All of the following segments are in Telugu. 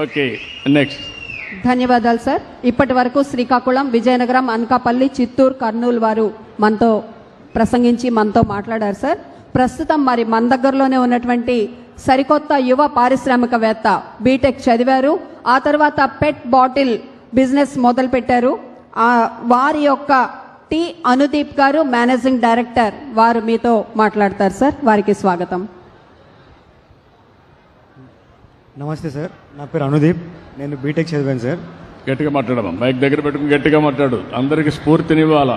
ఓకే నెక్స్ట్ ధన్యవాదాలు సార్ ఇప్పటి వరకు శ్రీకాకుళం విజయనగరం అనకాపల్లి చిత్తూరు కర్నూలు వారు మనతో ప్రసంగించి మనతో మాట్లాడారు సార్ ప్రస్తుతం మరి మన దగ్గరలోనే ఉన్నటువంటి సరికొత్త యువ పారిశ్రామికవేత్త బీటెక్ చదివారు. ఆ తర్వాత పెట్ బాటిల్ బిజినెస్ మొదలు పెట్టారు వారి యొక్క టి అనుదీప్ గారు మేనేజింగ్ డైరెక్టర్ వారు మీతో మాట్లాడతారు సార్ వారికి స్వాగతం. నమస్తే సార్ నా పేరు అనుదీప్ నేను బీటెక్ చదివాను సార్. గట్టిగా మాట్లాడమా? మైక్ దగ్గర పెట్టుకుని గట్టిగా మాట్లాడు. అందరికి స్ఫూర్తినివ్వాలా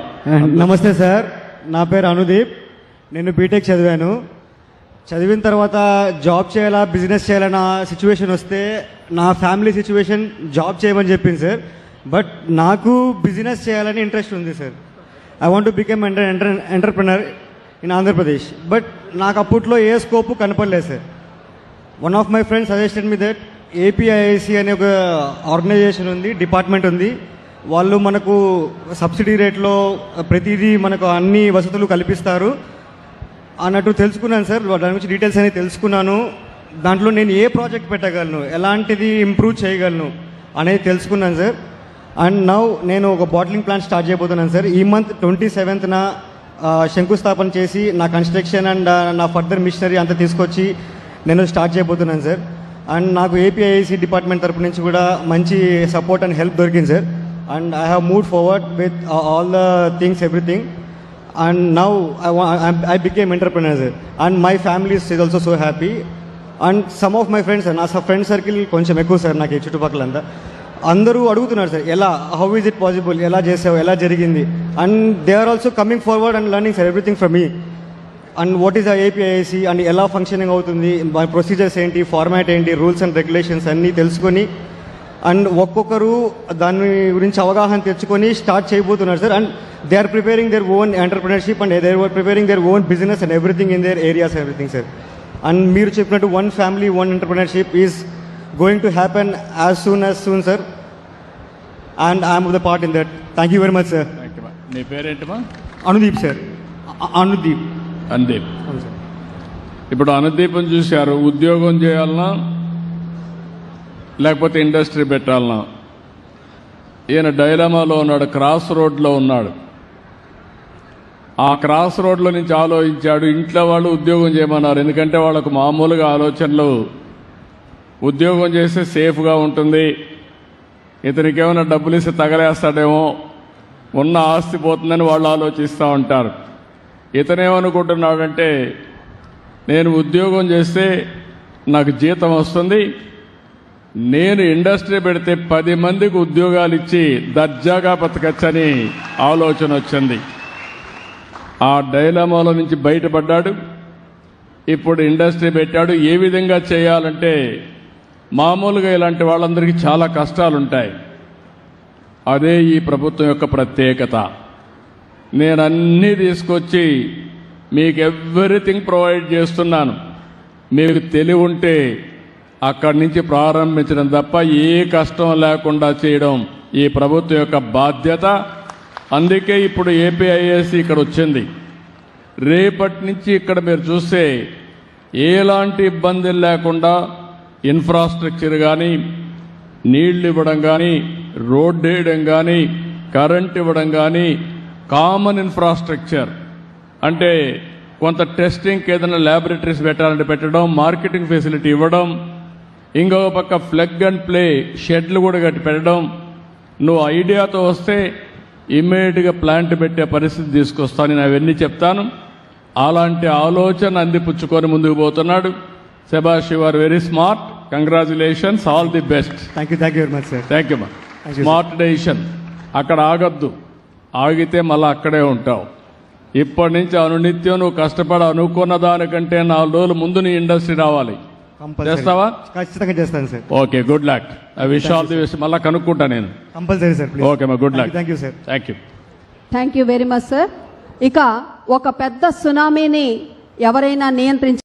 నమస్తే సార్ నా పేరు అనుదీప్ నేను బీటెక్ చదివాను. చదివిన తర్వాత జాబ్ చేయాలా బిజినెస్ చేయాలన్న సిచ్యువేషన్ వస్తే నా ఫ్యామిలీ సిచ్యువేషన్ జాబ్ చేయమని చెప్పింది సార్. బట్ నాకు బిజినెస్ చేయాలని ఇంట్రెస్ట్ ఉంది sir. I want to become enter enter entrepreneur in Andhra Pradesh but నాకు అప్పట్లో ఏ స్కోపు కనపడలేదు sir. One of my friends suggested me that APIIC అనే ఒక ఆర్గనైజేషన్ ఉంది డిపార్ట్మెంట్ ఉంది. వాళ్ళు మనకు సబ్సిడీ రేట్లో ప్రతిదీ మనకు అన్ని వసతులు కల్పిస్తారు. అన్నట్టు తెలుసుకున్నాను సార్ దాని గురించి డీటెయిల్స్ అనేవి తెలుసుకున్నాను. దాంట్లో నేను ఏ ప్రాజెక్ట్ పెట్టగలను ఎలాంటిది ఇంప్రూవ్ చేయగలను అనేది తెలుసుకున్నాను సార్. అండ్ నౌ నేను ఒక బాటిలింగ్ ప్లాంట్ స్టార్ట్ చేయబోతున్నాను సార్. ఈ మంత్ ట్వంటీ సెవెంత్న శంకుస్థాపన చేసి నా కన్స్ట్రక్షన్ అండ్ నా ఫర్దర్ మిషనరీ అంతా తీసుకొచ్చి నేను స్టార్ట్ చేయబోతున్నాను సార్. అండ్ నాకు ఏపీఐసి డిపార్ట్మెంట్ తరపు నుంచి కూడా మంచి సపోర్ట్ అండ్ హెల్ప్ దొరికింది sir. And I have move forward with all the things everything. And now I I became entrepreneur sir. And my family is also so happy. And some of my friends నా ఫ్రెండ్ సర్కిల్ కొంచెం ఎక్కువ సార్ నాకు ఈ చుట్టుపక్కలంతా. అందరూ అడుగుతున్నారు సార్ ఎలా హౌ ఈజ్ ఇట్ పాసిబుల్ ఎలా చేసావు ఎలా జరిగింది? And they are also coming forward and learning sir everything from me. And what is APIC and ఎలా ఫంక్షనింగ్ అవుతుంది? ప్రొసీజర్స్ ఏంటి? ఫార్మాట్ ఏంటి? రూల్స్ అండ్ రెగ్యులేషన్స్ అన్నీ తెలుసుకొని అండ్ ఒక్కొక్కరు దాని గురించి అవగాహన తెచ్చుకొని స్టార్ట్ చేయబోతున్నారు sir and they are preparing their own entrepreneurship and they are preparing their own business and everything in their areas everything sir and మీరు చెప్పినట్టు one family one entrepreneurship is going to happen as soon as soon sir and I'm the part in that thank you very much sir నీ అనుదీప్ సార్ అనుదీప్ అనుదీప్ ఇప్పుడు అనుదీపం చూశారు ఉద్యోగం చేయాలన్నా లేకపోతే ఇండస్ట్రీ పెట్టాలన్నా ఈయన డైలమాలో ఉన్నాడు క్రాస్ రోడ్లో ఉన్నాడు. ఆ క్రాస్ రోడ్లో నుంచి ఆలోచించాడు ఇంట్లో వాళ్ళు ఉద్యోగం చేయమన్నారు. ఎందుకంటే వాళ్ళకు మామూలుగా ఆలోచనలు ఉద్యోగం చేస్తే సేఫ్గా ఉంటుంది. ఇతనికి ఏమైనా డబ్బులు ఇస్తే తగలేస్తాడేమో ఉన్న ఆస్తి పోతుందని వాళ్ళు ఆలోచిస్తూ ఉంటారు. ఇతనేమనుకుంటున్నాడంటే నేను ఉద్యోగం చేస్తే నాకు జీతం వస్తుంది నేను ఇండస్ట్రీ పెడితే పది మందికి ఉద్యోగాలు ఇచ్చి దర్జాగా బతకచ్చని ఆలోచన వచ్చింది. ఆ డైలమాలో నుంచి బయటపడ్డాడు ఇప్పుడు ఇండస్ట్రీ పెట్టాడు. ఏ విధంగా చేయాలంటే మామూలుగా ఇలాంటి వాళ్ళందరికీ చాలా కష్టాలు ఉంటాయి అదే ఈ ప్రభుత్వం యొక్క ప్రత్యేకత. నేను అన్నీ తీసుకొచ్చి మీకు ఎవ్రీథింగ్ ప్రొవైడ్ చేస్తున్నాను. మీకు తెలివి ఉంటే అక్కడి నుంచి ప్రారంభించడం తప్ప ఏ కష్టం లేకుండా చేయడం ఈ ప్రభుత్వం యొక్క బాధ్యత. అందుకే ఇప్పుడు ఏపీఐఎస్ ఇక్కడ వచ్చింది. రేపటి నుంచి ఇక్కడ మీరు చూస్తే ఎలాంటి ఇబ్బందులు లేకుండా ఇన్ఫ్రాస్ట్రక్చర్ కానీ నీళ్ళు ఇవ్వడం కానీ రోడ్డు వేయడం కానీ కరెంట్ ఇవ్వడం కానీ కామన్ ఇన్ఫ్రాస్ట్రక్చర్. అంటే కొంత టెస్టింగ్కి ఏదైనా ల్యాబొరేటరీస్ పెట్టాలంటే పెట్టడం మార్కెటింగ్ ఫెసిలిటీ ఇవ్వడం ఇంకొక పక్క ఫ్లగ్ అండ్ ప్లే షెడ్లు కూడా కట్టి పెట్టడం. నువ్వు ఐడియాతో వస్తే ఇమ్మీడియట్గా ప్లాంట్ పెట్టే పరిస్థితి తీసుకొస్తాను నేను అవన్నీ చెప్తాను. అలాంటి ఆలోచన అందిపుచ్చుకొని ముందుకు పోతున్నాడు. సెబాష్ you are very smart congratulations all the best thank you thank you very much sir thank you మా. స్మార్ట్ డెసిషన్ అక్కడ ఆగద్దు. ఆగితే మళ్ళీ అక్కడే ఉంటావు. ఇప్పటి నుంచి అనునిత్యం నువ్వు కష్టపడి అనుకున్న దానికంటే నాలుగు రోజులు ముందు నీ ఇండస్ట్రీ రావాలి. చేస్తావా? ఖచ్చితంగా చేస్తాను sir. Okay good luck. I wish all the wish మళ్ళీ కనుక్కుంటా నేను. కంపల్సరీ సార్ ప్లీజ్ ఓకే మా good luck. Thank you sir thank you thank you very much sir ఇక ఒక పెద్ద సునామీని ఎవరైనా నియంత్రించ